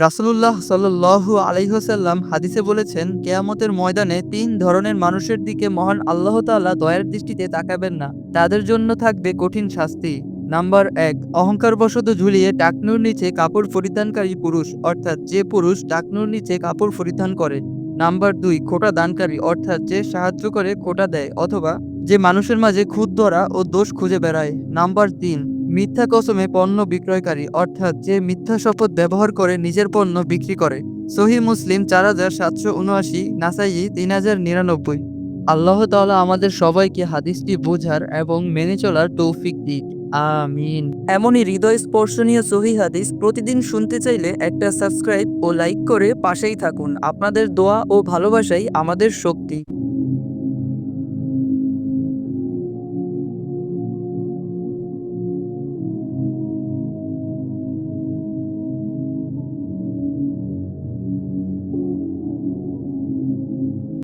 রাসূলুল্লাহ সাল্লু আলাইহসাল্লাম হাদিসে বলেছেন, কেয়ামতের ময়দানে তিন ধরনের মানুষের দিকে মহান আল্লাহ তাআলা দয়ার দৃষ্টিতে তাকাবেন না। তাদের জন্য থাকবে কঠিন শাস্তি। নাম্বার এক, অহংকারবশত ঝুলিয়ে টাকনুর নিচে কাপড় পরিধানকারী পুরুষ, অর্থাৎ যে পুরুষ টাকনুর নিচে কাপড় পরিধান করে। নাম্বার দুই, খোটা দানকারী, অর্থাৎ যে সাহায্য করে খোটা দেয়, অথবা যে মানুষের মাঝে খুদ ধরা ও দোষ খুঁজে বেড়ায়। নাম্বার তিন মিথ্যা কসমে পণ্য বিক্রয়কারী, অর্থাৎ যে মিথ্যা শপথ ব্যবহার করে নিজের পণ্য বিক্রি করে। সহি মুসলিম চার হাজার সাতশো উনআশি নাসাই তিন হাজার নিরানব্বই। আল্লাহ তাআলা আমাদের সবাইকে হাদিসটি বোঝার এবং মেনে চলার তৌফিক দিক। আমিন। এমনই হৃদয় স্পর্শনীয় সহি হাদিস প্রতিদিন শুনতে চাইলে একটা সাবস্ক্রাইব ও লাইক করে পাশেই থাকুন। আপনাদের দোয়া ও ভালোবাসাই আমাদের শক্তি।